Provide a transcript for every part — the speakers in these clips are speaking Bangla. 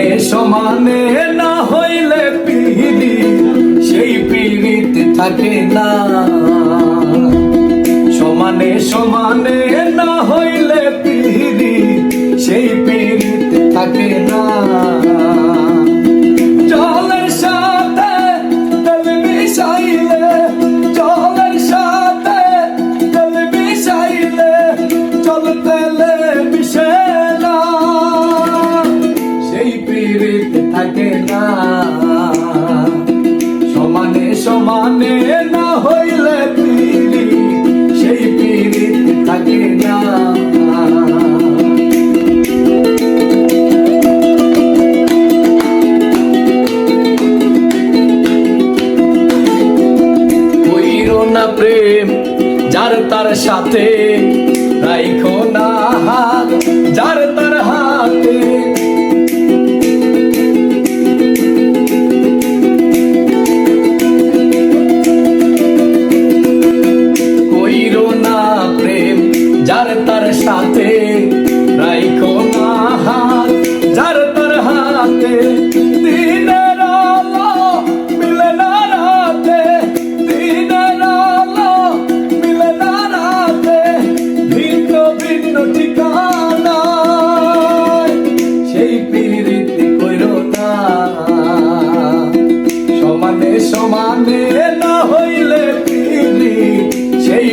সমানে সমানে না হইলে পিড়ি সেই পিড়িতে থাকে না। সমানে সমানে থাকে না। সমানে সমানে না হইলে পীড়ি সেই পীড়িত থাকে না। প্রেম যার তার সাথে, রাইখো না যার তার সমানে না হইলে পিড়ি সেই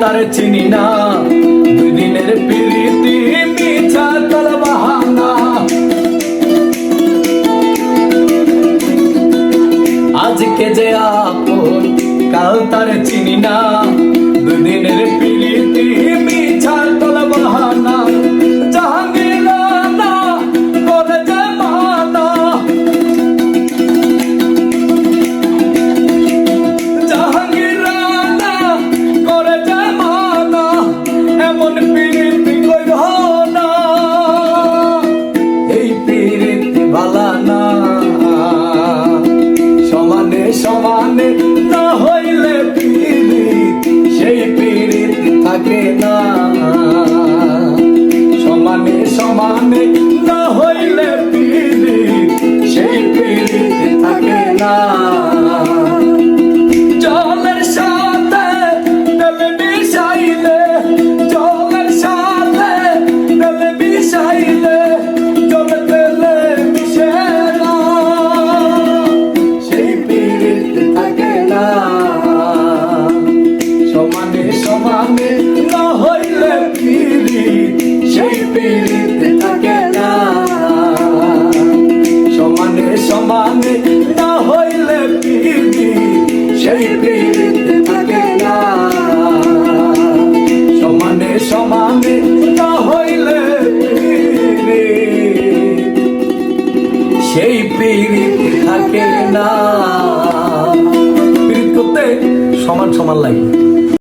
তারে চিনি না। দুই দিনের পিরিতি মিছা তার বাহানা। আজকে যে আপন, কাল তারে চিনি না। দুই দিনের পিরিতি সমানে না হইলে পীড়িত, সেই পীড়িতি থাকে না। সমানে সমানে না হইলে পীড়িত, সেই পীড়িতি থাকে না। জলের সেই পীড়িত থাকে না। পীড়িত করতে সমান সমান লাগে।